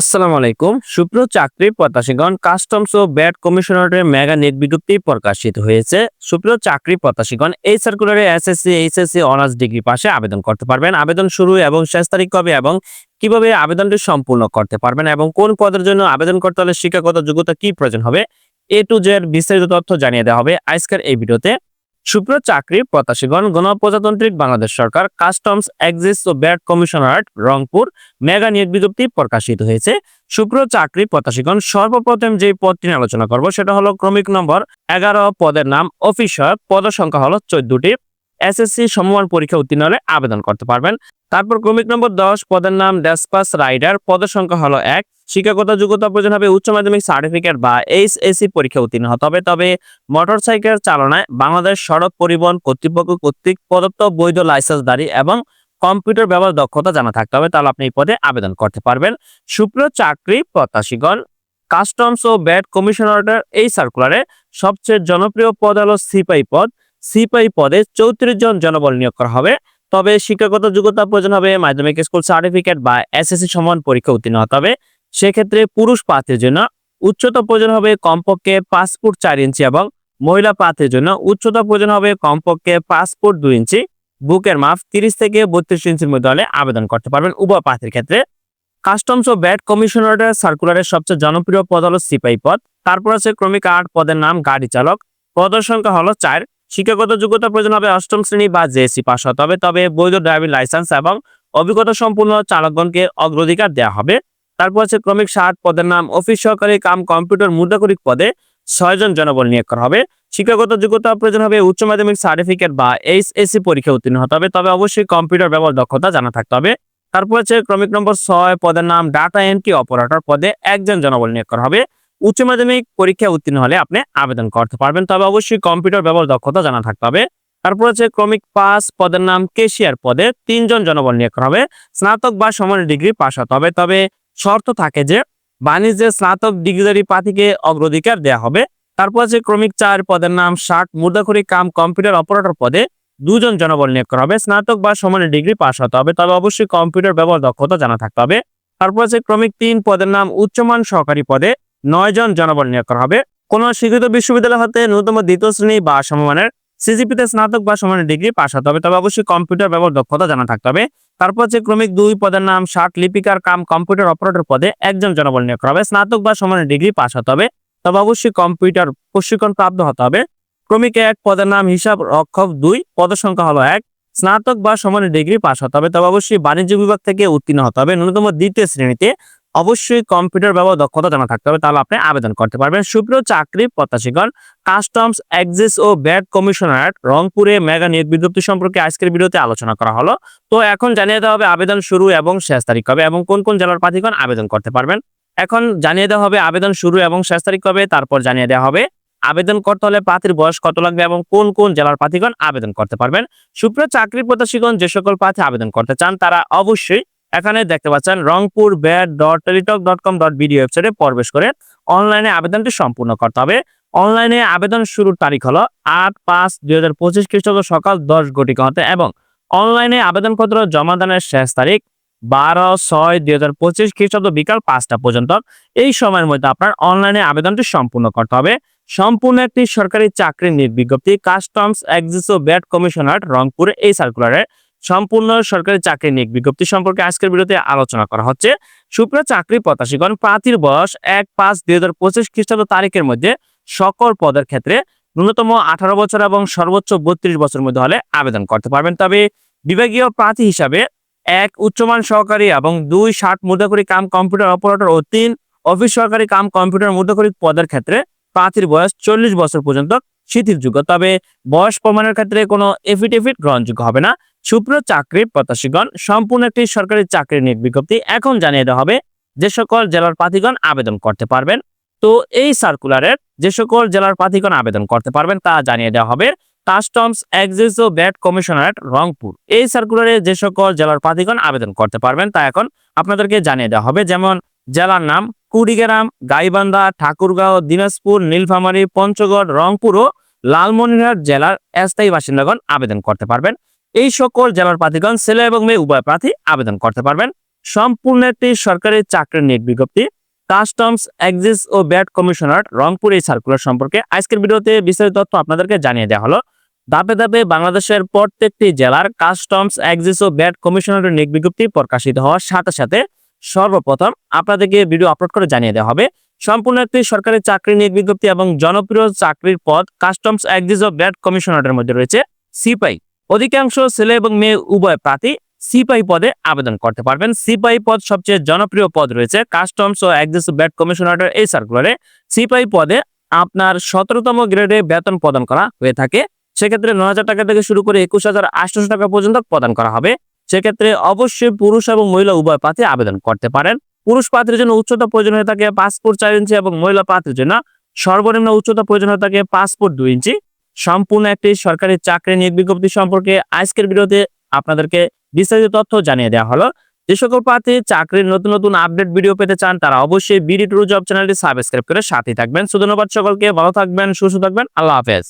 আসসালামু আলাইকুম। সুপ্র চাকরি প্রত্যাশীগণ, কাস্টমস ও ব্যাট কমিশনারের মেগা নেট বিজ্ঞপ্তি প্রকাশিত হয়েছে। সুপ্র চাকরি প্রত্যাশীগণ, এই সার্কুলারে এসএসসি এইচএসসি অনার্স ডিগ্রি পাশে আবেদন করতে পারবেন। আবেদন শুরু এবং শেষ তারিখ কবে এবং কীভাবে আবেদনটি সম্পূর্ণ করতে পারবেন এবং কোন পদের জন্য আবেদন করতে হলে শিক্ষাগত যোগ্যতা কি প্রয়োজন হবে? এ টু জেড বিস্তারিত তথ্য জানিয়ে দেওয়া হবে আজকের এই ভিডিওতে। সুপ্র চাকরি প্রত্যাশীগণ, গণপ্রজাতান্ত্রিক বাংলাদেশ সরকার কাস্টমস এক্সিস ও ব্যাট কমিশনারেট রংপুর মেগা নিয়োগ বিজ্ঞপ্তি প্রকাশিত হয়েছে। শুক্র চাকরি প্রত্যাশীগণ, সর্বপ্রথম যে পদটি আলোচনা করব সেটা হলো ক্রমিক নম্বর এগারো, পদের নাম অফিসার পদ সংখ্যা হলো চোদ্দটি। এসএসসি সমমান পরীক্ষা উত্তীর্ণ হলে আবেদন করতে পারবেন। তারপর ক্রমিক নম্বর দশ, পদের নাম ডেসপাস রাইডার পদের সংখ্যা হলো এক। শিক্ষাগত যোগ্যতা প্রয়োজন হবে উচ্চ মাধ্যমিক সার্টিফিকেট বা এইচএসসি পরীক্ষা উত্তীর্ণ হতে হবে। তবে মোটরসাইকেল চালনায় বাংলাদেশ সড়ক পরিবহন কর্তৃপক্ষ কর্তৃক প্রদত্ত বৈধ লাইসেন্সধারী এবং কম্পিউটার ব্যবহার দক্ষতা জানা থাকতে হবে। তাহলে আপনি এই পদে আবেদন করতে পারবেন। সুপ্রিয় চাকরি প্রত্যাশীগণ কাস্টমস ও ব্যাট কমিশনারের এই সার্কুলারে সবচেয়ে জনপ্রিয় পদ হলো সিপাই পদ। সিপাই পদে চৌত্রিশ জন জনবল নিয়োগ করা হবে। তবে শিক্ষাগত যোগ্যতা প্রয়োজন হবে, মাধ্যমিক স্কুল সার্টিফিকেট বা এসএসসি সমান পরীক্ষা উত্তীর্ণ হতে হবে। সেক্ষেত্রে পুরুষ প্রার্থীর জন্য উচ্চতা প্রয়োজন হবে কমপক্ষে ফুট চার ইঞ্চি এবং মহিলা প্রার্থীর জন্য উচ্চতা প্রয়োজন হবে কমপক্ষে ফুট দুই ইঞ্চি। বুকের মাপ তিরিশ থেকে বত্রিশ ইঞ্চির মধ্যে হলে আবেদন করতে পারবেন উভয় প্রার্থীর ক্ষেত্রে। কাস্টমস ও ব্যাট কমিশনারের সার্কুলারের সবচেয়ে জনপ্রিয় পদ হলো সিপাই পদ। তারপর আছে ক্রমিক আট পদের নাম গাড়ি চালক। পদের সংখ্যা হলো চার। শিক্ষাগত যোগ্যতা প্রয়োজন হবে অষ্টম শ্রেণি বা জেএসসি পাস হতে হবে তবে বৈধ ড্রাইভিং লাইসেন্স এবং অভিজ্ঞতা সম্পূর্ণ চালকগণকে অগ্রাধিকার দেওয়া হবে। তারপর আছে ক্রমিক ষাট পদের নাম। অফিস সহকারী কাম কম্পিউটার মুদ্রাকরিক পদে ছয়জন জনবল নিয়োগ করা হবে। শিক্ষাগত যোগ্যতা প্রয়োজন হবে উচ্চ মাধ্যমিক সার্টিফিকেট বা এইচএসসি পরীক্ষা উত্তীর্ণ হতে হবে। তবে অবশ্যই কম্পিউটার ব্যবহার দক্ষতা জানা থাকতে হবে। তারপর আছে ক্রমিক নম্বর ছয় পদের নাম। ডাটা এন্ট্রি অপারেটর পদে একজন জনবল নিয়োগ করা হবে। উচ্চ মাধ্যমিক পরীক্ষা উত্তীর্ণ হলে আপনি আবেদন করতে পারবেন। তবে অবশ্যই কম্পিউটার ব্যবহার দক্ষতা জানা থাকতে হবে। তারপর আছে ক্রমিক পাস, পদের নাম, কেশিয়ার পদে তিনজন জনবল নিয়োগ করা হবে। স্নাতক বা সমান ডিগ্রি পাস হতে হবে। তবে শর্ত থাকে যে বাণিজ্যে স্নাতক ডিগ্রিধারী প্রার্থীকে অগ্রাধিকার দেওয়া হবে। তারপর আছে ক্রমিক চার, পদের নাম, ষাট মুদ্রাখরি কাম, কম্পিউটার অপারেটর পদে দুজন জনবল নিয়োগ করা হবে। স্নাতক বা সমানের ডিগ্রি পাস হতে হবে। তবে অবশ্যই কম্পিউটার ব্যবহার দক্ষতা জানা থাকতে হবে। তারপর আছে ক্রমিক তিন, পদের নাম, উচ্চমান সহকারী পদে নয় জন জনবল নিয়োগ করা হবে। কোন স্বীকৃত বিশ্ববিদ্যালয় হতে ন্যূনতম দ্বিতীয় শ্রেণি বা সমমানের সিজিপিতে স্নাতক বা সমানের ডিগ্রি পাস হতে হবে, তবে অবশ্যই কম্পিউটার ব্যবহার দক্ষতা জানা থাকতে হবে। তারপর হচ্ছে ক্রমিক দুই পদের নাম, ষাট লিপিকার কাম, কম্পিউটার অপারেটর পদে একজন জনবল নিয়োগ করা হবে। স্নাতক বা সমানের ডিগ্রি পাস হতে হবে, তবে অবশ্যই কম্পিউটার প্রশিক্ষণ প্রাপ্ত হতে হবে। ক্রমিক এক পদের নাম, হিসাব রক্ষক দুই পদের সংখ্যা হলো এক। স্নাতক বা সমানের ডিগ্রি পাস হতে হবে, তবে অবশ্যই বাণিজ্য বিভাগ থেকে উত্তীর্ণ হতে হবে। ন্যূনতম দ্বিতীয় শ্রেণীতে অবশ্যই কম্পিউটার ব্যবহার দক্ষতা জানা থাকতে হবে, তাহলে আপনি আবেদন করতে পারবেন। সুপ্রিয় চাকরি প্রত্যাশীগণ কাস্টমস এক্সিস ও ব্যাট কমিশনারেট রংপুরে মেগা নিয়োগ বিজ্ঞপ্তি সম্পর্কে আজকের ভিডিওতে আলোচনা করা হলো। তো এখন জানিয়ে দেওয়া হবে আবেদন শুরু এবং শেষ তারিখ কবে এবং কোন কোন জেলার প্রার্থীগণ আবেদন করতে পারবেন। এখন জানিয়ে দেওয়া হবে আবেদন শুরু এবং শেষ তারিখ কবে, তারপর জানিয়ে দেওয়া হবে আবেদন করতে হলে প্রার্থীর বয়স কত লাগবে এবং কোন কোন জেলার প্রার্থীগণ আবেদন করতে পারবেন। সুপ্রিয় চাকরি প্রত্যাশীগণ, যে সকল প্রার্থী আবেদন করতে চান, তারা অবশ্যই এখানে দেখতে পাচ্ছেন Rangpur VAT dot Teletalk dot com dot BD ওয়েবসাইটে প্রবেশ করে অনলাইনে আবেদনটি সম্পূর্ণ করতে হবে। অনলাইনে আবেদন শুরুর তারিখ হলো আট পাঁচ দুই হাজার পঁচিশ খ্রিস্টাব্দ সকাল দশ ঘটিকা হতে এবং অনলাইনে আবেদনপত্র জমা দানের শেষ তারিখ বারো ছয় দুই হাজার পঁচিশ খ্রিস্টাব্দ বিকাল পাঁচটা পর্যন্ত। এই সময়ের মধ্যে আপনার অনলাইনে আবেদনটি সম্পূর্ণ করতে হবে। সম্পূর্ণ একটি সরকারি চাকরির নির্বিজ্ঞপ্তি কাস্টমস এক্সিস ও ব্যাট কমিশনার রংপুরে এই সার্কুলারে সম্পূর্ণ সরকারি চাকরি নিয়োগ বিজ্ঞপ্তি সম্পর্কে আজকের ভিডিওতে আলোচনা করা হচ্ছে। সুপ্রিয় চাকরি প্রত্যাশীগণ, প্রার্থীর বয়স এক পাঁচ দুই হাজার পঁচিশ খ্রিস্টাব্দ তারিখের মধ্যে সকল পদের ক্ষেত্রে ন্যূনতম আঠারো বছর এবং সর্বোচ্চ বত্রিশ বছর মধ্যে হলে আবেদন করতে পারবেন। তবে বিভাগীয় প্রার্থী হিসাবে এক উচ্চমান সহকারী এবং দুই ষাট মুদ্রাকরী কাম কম্পিউটার অপারেটর ও তিন অফিস সহকারী কাম কম্পিউটার মুদ্রাকরী পদের ক্ষেত্রে প্রার্থীর বয়স চল্লিশ বছর পর্যন্ত শিথিলযোগ্য। তবে বয়স প্রমাণের ক্ষেত্রে কোনো এফিডেভিট গ্রহণযোগ্য হবে না। সুপ্রিয় চাকরি প্রত্যাশীগণ, সম্পূর্ণ একটি সরকারি চাকরির নিয়োগ বিজ্ঞপ্তি এখন জানিয়ে দেওয়া হবে, যে সকল জেলার প্রার্থীগণ আবেদন করতে পারবেন। তো এই সার্কুলারের যে সকল জেলার প্রার্থীগণ আবেদন করতে পারবেন তা জানিয়ে দেওয়া হবে কাস্টমস এক্সিস ও ব্যাট কমিশনারেট রংপুর। এই সার্কুলারে যে সকল জেলার প্রার্থীগণ আবেদন করতে পারবেন তা এখন আপনাদেরকে জানিয়ে দেওয়া হবে, যেমন জেলার নাম কুড়িগ্রাম, গাইবান্ধা, ঠাকুরগাঁও, দিনাজপুর, নীলফামারী, পঞ্চগড়, রংপুর ও লালমনিরহাট জেলার স্থায়ী বাসিন্দাগণ আবেদন করতে পারবেন। এই সকল জেলার প্রার্থীগণ ছেলে এবং মেয়ে উভয় প্রার্থী আবেদন করতে পারবেন। সম্পূর্ণ একটি সরকারি চাকরির নিয়োগ বিজ্ঞপ্তি, কাস্টমস, এক্সিস ও ব্যাট কমিশনার রংপুর এই সার্কুলার সম্পর্কে আজকের ভিডিওতে বিস্তারিত তথ্য আপনাদেরকে জানিয়ে দেওয়া হলো। ধাপে ধাপে বাংলাদেশের প্রত্যেকটি জেলার কাস্টমস, এক্সিস ও ব্যাট কমিশনারের নিয়োগ বিজ্ঞপ্তি প্রকাশিত হওয়ার সাথে সাথে সর্বপ্রথম আপনাদেরকে ভিডিও আপলোড করে জানিয়ে দেওয়া হবে। সম্পূর্ণ একটি সরকারি চাকরি নিয়োগ বিজ্ঞপ্তি এবং জনপ্রিয় চাকরির পদ কাস্টমস, এক্সিস ও ব্যাট কমিশনারের মধ্যে রয়েছে সিপাই। অধিকাংশ ছেলে এবং মেয়ে উভয় প্রার্থী সিপাই পদে আবেদন করতে পারবেন। সিপাই পদ সবচেয়ে জনপ্রিয় পদ রয়েছে কাস্টমস ও এক্সিস ব্যাট কমিশনারের এই সার্কুলারে সিপাই পদে আপনার সতেরোতম গ্রেডে বেতন প্রদান করা হয়ে থাকে। সেক্ষেত্রে নয় হাজার টাকা থেকে শুরু করে একুশ হাজার আটশোশো টাকা পর্যন্ত প্রদান করা হবে। সেক্ষেত্রে অবশ্যই পুরুষ এবং মহিলা উভয় প্রার্থী আবেদন করতে পারেন। পুরুষ প্রার্থীর জন্য উচ্চতা প্রয়োজন হয়ে থাকে পাসপোর্ট চার ইঞ্চি এবং মহিলা প্রার্থীর জন্য সর্বনিম্ন উচ্চতা প্রয়োজন হয়ে থাকে পাসপোর্ট দুই ইঞ্চি। সম্পূর্ণ একটি সরকারি চাকরি নিয়োগ বিজ্ঞপ্তি সম্পর্কে আজকের ভিডিওতে আপনাদেরকে বিস্তারিত তথ্য জানিয়ে দেওয়া হলো। যে সকল প্রার্থী চাকরির নতুন নতুন আপডেট ভিডিও পেতে চান, তারা অবশ্যই বিডি টু জব চ্যানেলটি সাবস্ক্রাইব করে সাথে থাকবেন। সুধন্যবাদ ধন্যবাদ সকলকে, ভালো থাকবেন, সুস্থ থাকবেন। আল্লাহ হাফেজ।